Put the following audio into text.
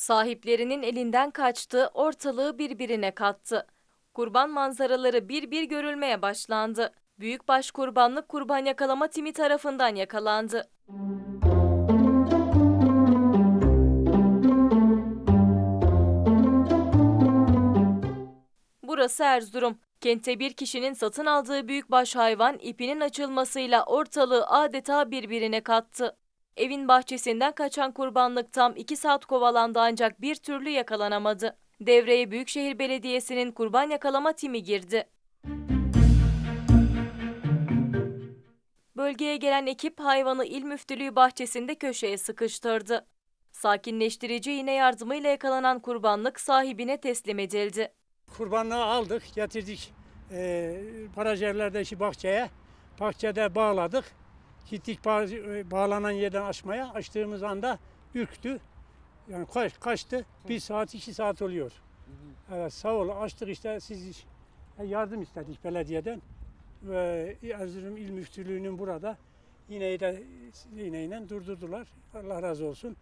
Sahiplerinin elinden kaçtı, ortalığı birbirine kattı. Kurban manzaraları bir bir görülmeye başlandı. Büyükbaş kurbanlık kurban yakalama timi tarafından yakalandı. Burası Erzurum. Kentte bir kişinin satın aldığı büyükbaş hayvan ipinin açılmasıyla ortalığı adeta birbirine kattı. Evin bahçesinden kaçan kurbanlık tam 2 saat kovalandı ancak bir türlü yakalanamadı. Devreye Büyükşehir Belediyesi'nin kurban yakalama timi girdi. Bölgeye gelen ekip hayvanı il müftülüğü bahçesinde köşeye sıkıştırdı. Sakinleştirici iğne yardımıyla yakalanan kurbanlık sahibine teslim edildi. Kurbanlığı aldık, getirdik e, parajerlerdeki bahçeye. Bahçede bağladık. E, bağlanan yerden açmaya. Açtığımız anda ürktü. Yani kaç, kaçtı. Bir saat, iki saat oluyor. Evet, sağ ol. Açtık işte siz yardım istedik belediyeden. Ve Erzurum İl Müftülüğü'nün burada iğneyi de iğneyle durdurdular. Allah razı olsun.